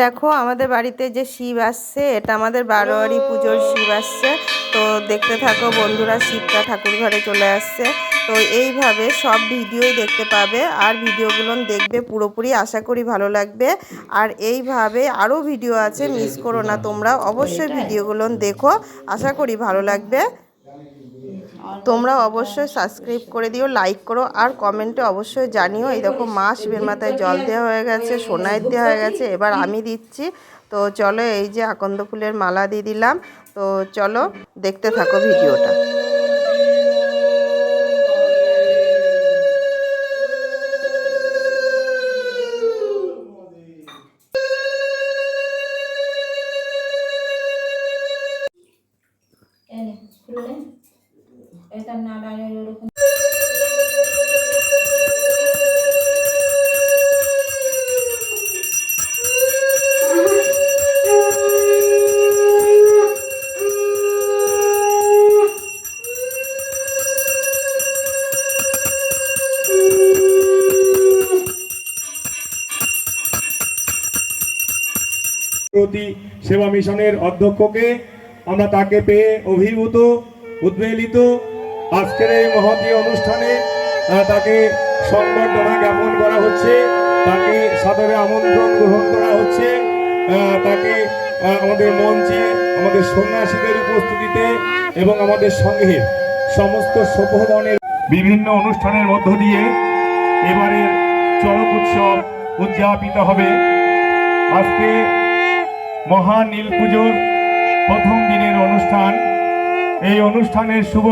দেখো আমাদের বাড়িতে যে শিব আসছে এটা আমাদের বারোয়ারি পুজোর শিব আসছে। তো দেখতে থাকো বন্ধুরা শিবটা ঠাকুর ঘরে চলে আসছে। তো এইভাবে সব ভিডিওই দেখতে পাবে আর ভিডিওগুলো দেখবে পুরোপুরি আশা করি ভালো লাগবে। আর এইভাবে আরও ভিডিও আছে মিস করো না তোমরা। অবশ্যই ভিডিওগুলো দেখো আশা করি ভালো লাগবে। তোমরা অবশ্যই সাবস্ক্রাইব করে দিও লাইক করো, আর কমেন্টে অবশ্যই জানিও। এই দেখো মা শিবের মাথায় জল দেওয়া হয়ে গেছে সোনায় দেওয়া হয়ে গেছে, এবার আমি দিচ্ছি। তো চলো এই যে আকন্দ ফুলের মালা দিয়ে দিলাম। তো চলো দেখতে থাকো ভিডিওটা। প্রতি সেবা মিশনের অধ্যক্ষকে আমরা তাকে পেয়ে অভিভূত, উদ্বেলিত। আজকের এই মহতী অনুষ্ঠানে তাকে সংবর্ধনা জ্ঞাপন করা হচ্ছে, তাকে সাদরে আমন্ত্রণ গ্রহণ করা হচ্ছে তাকে আমাদের মঞ্চে, আমাদের সন্ন্যাসীদের উপস্থিতিতে এবং আমাদের সংঘের সমস্ত সভ্যগণের বিভিন্ন অনুষ্ঠানের মধ্য দিয়ে এবারের চড়ক উৎসব উদযাপিত হবে। আজকে মহা নীল পুজোর প্রথম দিনের অনুষ্ঠান। এই অনুষ্ঠানের শুভ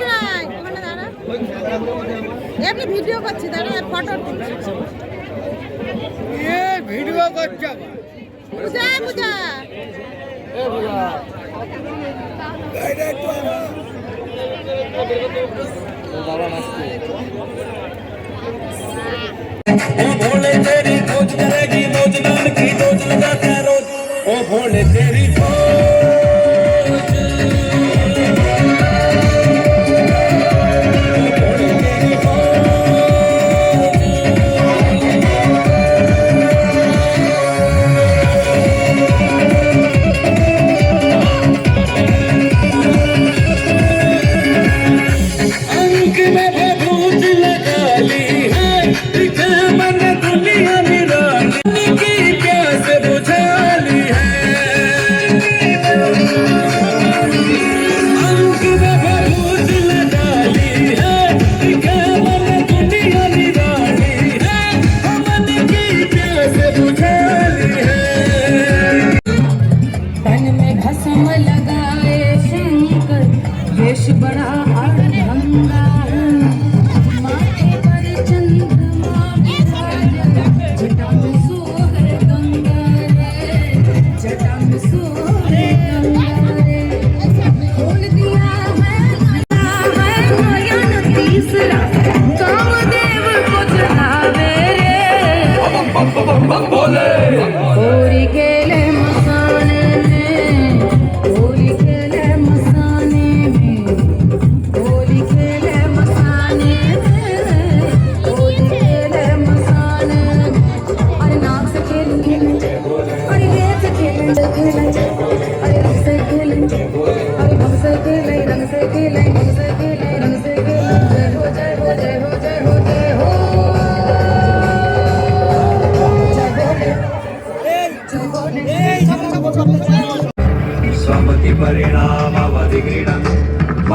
সূচনা শোনাই ওখানে দাঁড়া এমনি ভিডিও করছি দাঁড়া ফটো তুলছি ভিডিও করছে পূজা পূজা ओ भोले तेरी खोज करेगी रोज नाम की रोज लगाते हैं रोज ओ भोले तेरी खोज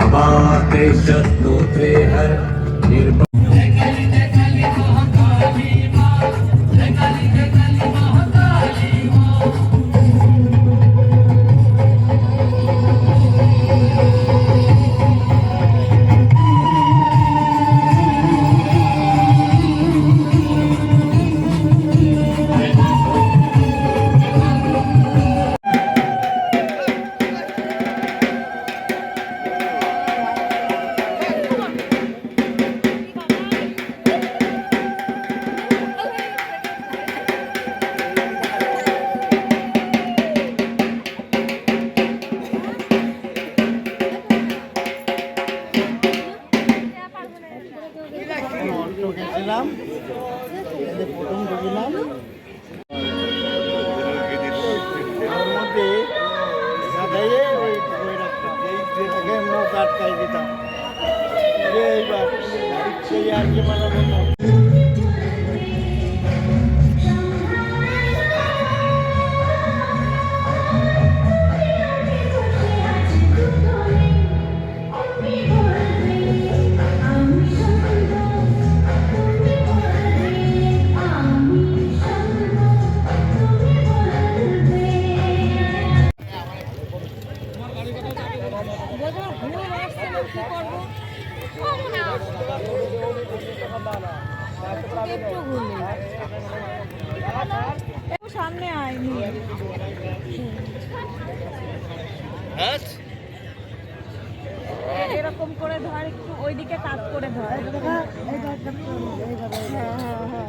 আমার দেশ এরকম করে ধর একটু ওইদিকে কাত করে ধর। হ্যাঁ হ্যাঁ হ্যাঁ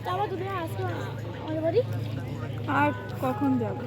যাওয়া দুদিন আসব আমাদের বাড়ি আর কখন যাবে?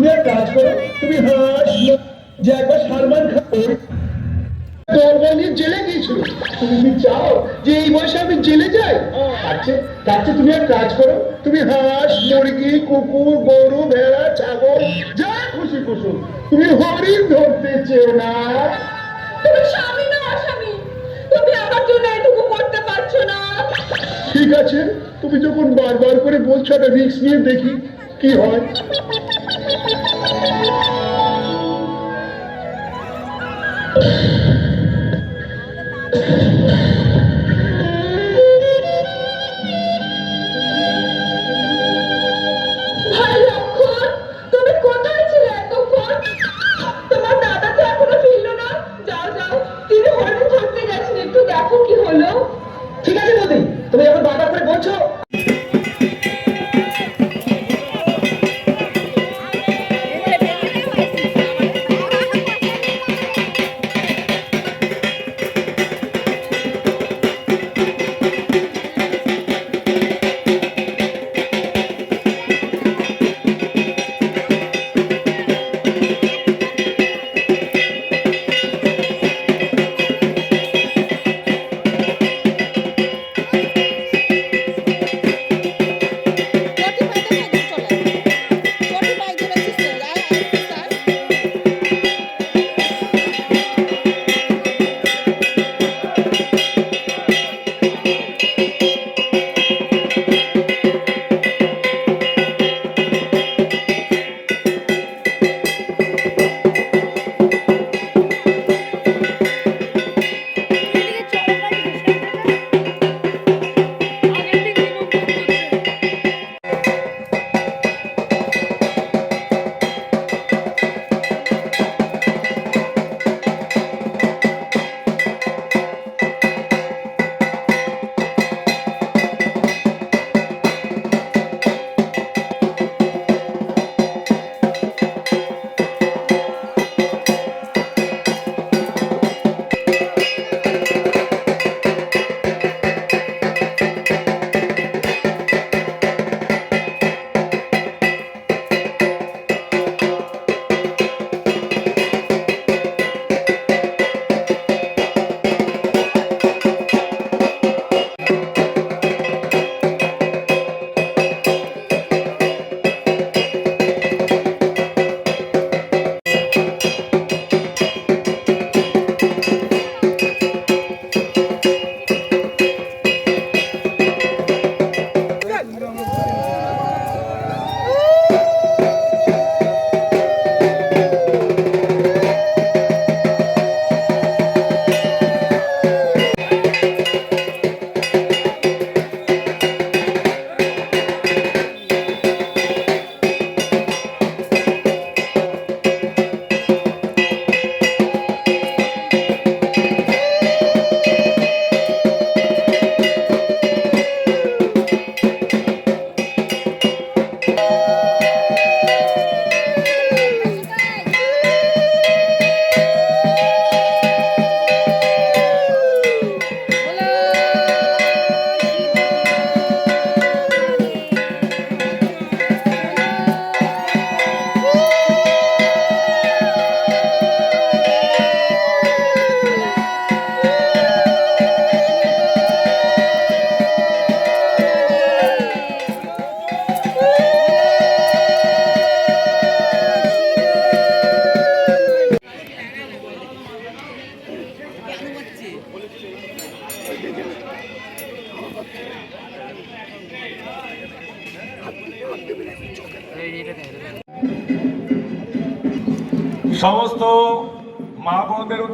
তুমি এক কাজ করো। তুমি হাস। যে একবার সালমান খান দরবার নিয়ে জেলে গিয়েছিল। তুমি চাও যে এই বয়সে আমি জেলে যাই তার তার তুমি এক কাজ করো। তুমি হাঁস মুরগি কুকুর গরু ভেড়া ছাগল যা খুশি তুমি হরিণ ধরতে চেও না। তুমি স্বামী না তুমি আমার জন্য এটুকু করতে পারছ না। ঠিক আছে। তুমি যখন বারবার করে বলছো একটা রিস্ক নিয়ে দেখি কি হয়। Thank you.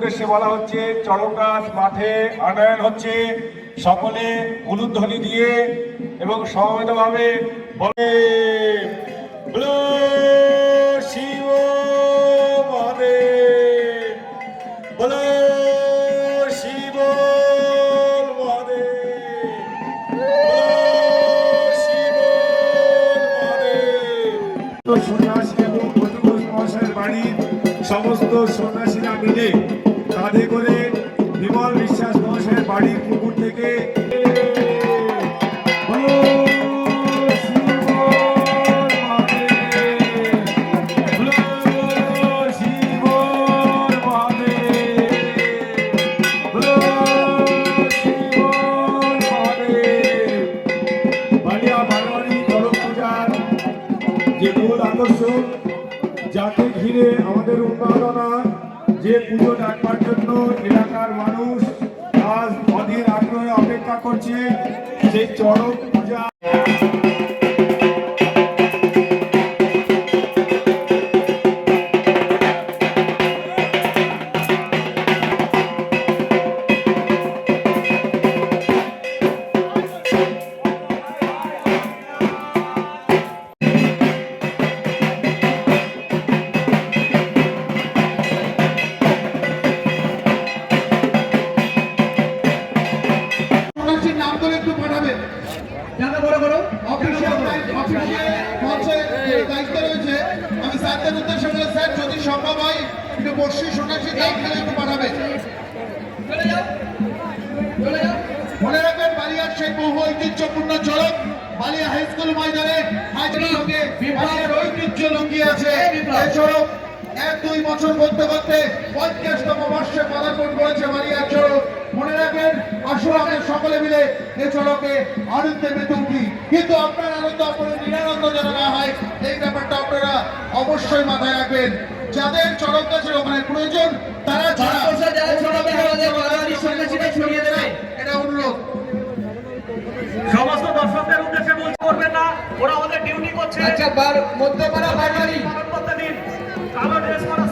উদ্দেশ্যে বলা হচ্ছে চরকাজ মাঠে আনয়ন হচ্ছে। সকলে উলুধ্বনি দিয়ে এবং সমবেতভাবে বলে শিব বলো সন্ন্যাসী এবং ঘটঘোষ মহাশয়ের বাড়ির সমস্ত সন্ন্যাসীরা মিলে আকর্ষণ যাকে ঘিরে আমাদের উন্মাদনা, যে পুজো ডাকবার জন্য এলাকার মানুষ আজ অধীর আগ্রহে অপেক্ষা করছে, সেই চড়ক লুকিয়ে আছে। এই এক দুই বছর করতে করতে পঞ্চাশতম বর্ষে পদার্পণ করেছে বালিয়ার চড়ক মনে রাখবেন আসুন আমরা সকলে মিলে এই চড়কে আনন্দে মেতে উঠি। কিন্তু আপনার আনন্দ আপনার নিরানন্দ যেন না হয় এই ব্যাপারটা আপনারা অবশ্যই মাথায় রাখবেন। যাদের চড়ক গাছের ওখানে প্রয়োজন তারা ছাড়া এটা অনুরোধ। সমস্ত করবেন না ওরা ওদের ডিউটি করছে। আচ্ছা মধ্যপাড়া বাড়ি পালন দিন। কালো ড্রেস পরা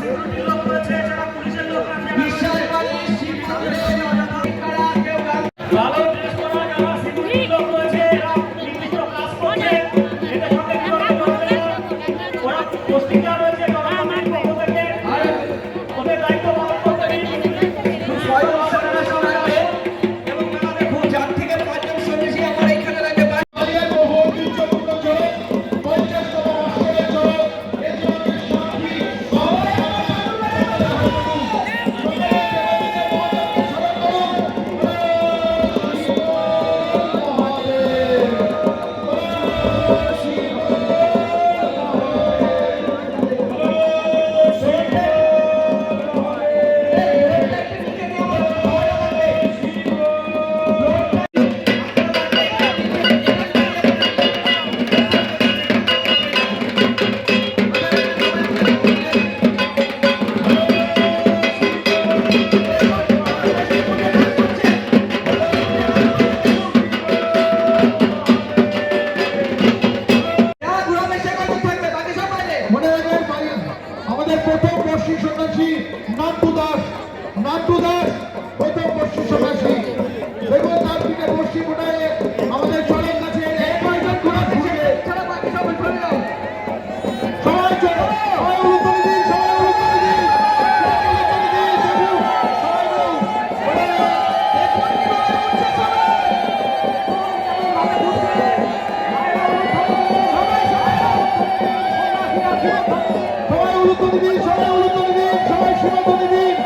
উলুধ্বনি দিন সবাই উলুধ্বনি দিন সবাই সীমাধ্বনি দিন